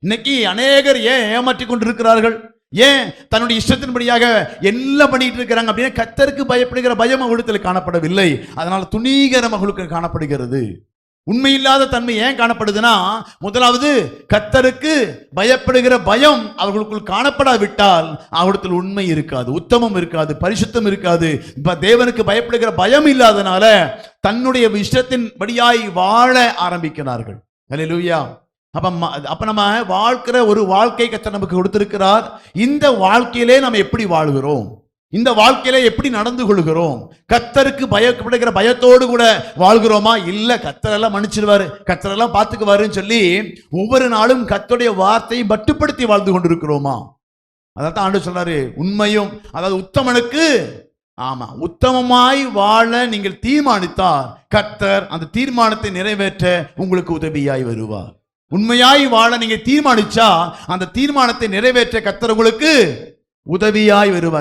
இன்னைக்கு அநேகர் ஏன் ஏமாற்றி கொண்டிருக்கிறார்கள்? ஏன் தன்னுடைய இஷ்டத்தின்படியாக எல்லாம் பண்ணிட்டு இருக்கிறாங்க அப்படின்னா கத்தருக்கு பயப்படுகிற பயம் அவளுத்தில் காணப்படவில்லை. அதனால துணிகர மகளுக்கு காணப்படுகிறது. உண்மையில்லாத தன்மை ஏன் காணப்படுதுன்னா முதலாவது கத்தருக்கு பயப்படுகிற பயம் அவர்களுக்குள் காணப்படாவிட்டால் அவர்களுக்கு உண்மை இருக்காது உத்தமம் இருக்காது பரிசுத்தம் இருக்காது. இப்ப தேவனுக்கு பயப்படுகிற பயம் இல்லாதனால தன்னுடைய இஷ்டத்தின் படியாய் வாழ ஆரம்பிக்கிறார்கள். லூயா அப்போ ம- அப்ப நம்ம வாழ்க்கிற ஒரு வாழ்க்கை கத்த நமக்கு கொடுத்திருக்கிறார். இந்த வாழ்க்கையிலே நம்ம எப்படி வாழ்கிறோம்? இந்த வாழ்க்கையில எப்படி நடந்து கொள்கிறோம்? கத்தருக்கு பயப்படுகிற பயத்தோடு கூட வாழ்கிறோமா? இல்ல கத்தரெல்லாம் மன்னிச்சிருவாரு. கத்தரெல்லாம் பார்த்துக்குவாருன்னு சொல்லி ஒவ்வொரு நாளும் கத்தருடைய வார்த்தையை மட்டுப்படுத்தி வாழ்ந்து கொண்டிருக்கிறோமா? அதான் ஆண்டு சொல்றாரு. உண்மையும் அதாவது உத்தமனுக்கு ஆமா உத்தமமாய் வாழ நீங்கள் தீர்மானித்தார் கத்தர் அந்த தீர்மானத்தை நிறைவேற்ற உங்களுக்கு உதவியாய் வருவார். உண்மையாய் வாழ நீங்க தீர்மானிச்சா அந்த தீர்மானத்தை நிறைவேற்ற கத்தர் உங்களுக்கு உதவியாய் வருவார்.